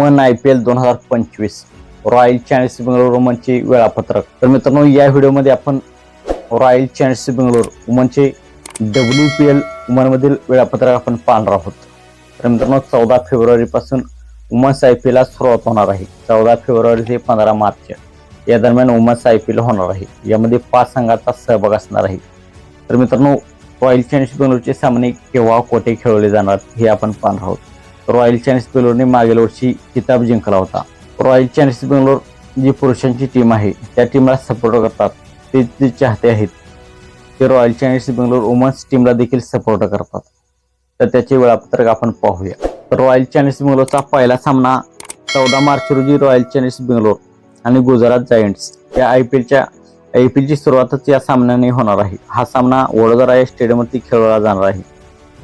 उमन I P L दोन हजार पंचवीस रॉयल चॅलेंजर्स बेंगलोर उमनचे वेळापत्रक. तर मित्रांनो या व्हिडिओमध्ये आपण रॉयल चॅलेंजर्स बेंगलोर उमनचे डब्ल्यू पी एल उमनमधील वेळापत्रक आपण पाहणार आहोत. तर मित्रांनो चौदा फेब्रुवारीपासून वुमन्स आय पी एलला सुरुवात होणार आहे. चौदा फेब्रुवारी ते पंधरा मार्च या दरम्यान वुमन्स आय पी एल होणार आहे. यामध्ये पाच संघाचा सहभाग असणार आहे. तर मित्रांनो रॉयल चॅलेंजर्स बेंगलोरचे सामने केव्हा कोठे खेळवले जाणार हे आपण पाहणार आहोत. रॉयल चॅलेंज बेंगलोरने मागील वर्षी किताब जिंकला होता. रॉयल चॅलेंज बेंगलोर जी पुरुषांची टीम आहे त्या टीमला सपोर्ट करतात. ते जे चाहते आहेत ते रॉयल चॅलेंज बेंगलोर वुमन्स टीमला देखील सपोर्ट करतात. तर त्याचे वेळापत्रक आपण पाहूया. रॉयल चॅलेंज बेंगलोरचा पहिला सामना चौदा मार्च रोजी रॉयल चॅलेंज बेंगलोर आणि गुजरात जायंट्स या आय पी एलच्या आय पी एलची सुरुवातच या सामन्याने होणार आहे. हा सामना वडोदरा या स्टेडियमवरती खेळवला जाणार आहे.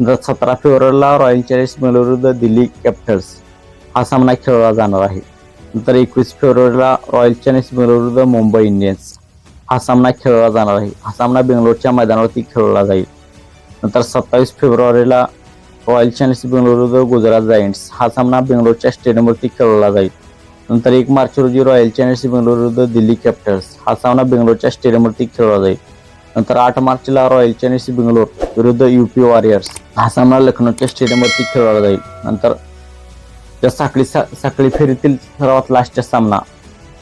सतरा फेब्रुवारीला रॉयल चॅलेंजर्स बेंगलोर विरुद्ध दिल्ली कॅपिटल्स हा सामना खेळला जाणार आहे. नंतर एकवीस फेब्रुवारीला रॉयल चॅलेंजर्स बेंगलोर विरुद्ध मुंबई इंडियन्स हा सामना खेळवला जाणार आहे. हा सामना बेंगलोरच्या मैदानावरती खेळवला जाईल. नंतर सत्तावीस फेब्रुवारीला रॉयल चॅलेंजर्स बेंगलोर विरुद्ध गुजरात जायंट्स हा सामना बेंगलोरच्या स्टेडियमवरती खेळवला जाईल. नंतर एक मार्च रोजी रॉयल चॅलेंजर्स बेंगलोर विरुद्ध दिल्ली कॅपिटल्स हा सामना बेंगलोरच्या स्टेडियमवरती खेळला जाईल. नंतर आठ मार्चला रॉयल चॅलेंजर्स बेंगलोर विरुद्ध युपी वॉरियर्स हा सामना लखनौच्या स्टेडियमवरती खेळवला जाईल. नंतर त्या साखळी सा- साखळी फेरीतील सर्वात लास्टचा सामना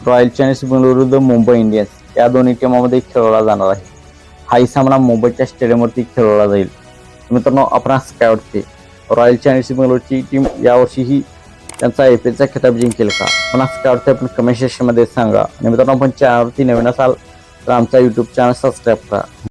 रॉयल चॅलेंजर्स बेंगलोर विरुद्ध मुंबई इंडियन्स या दोन्ही टीमामध्ये खेळवला जाणार आहे. हाही सामना मुंबईच्या स्टेडियमवरती खेळवला जाईल. मित्रांनो आपणास काय वाटते? रॉयल चॅलेंजर्स बेंगलोरची टीम यावर्षीही त्यांचा आय पी एलचा खिताब जिंकेल का? आपणास काय वाटते? आपण कमेंट सेक्शनमध्ये सांगा. आणि मित्रांनो आपण चॅनलवरती नवीन असाल तर आमचा यूट्यूब चॅनल सबस्क्राईब करा.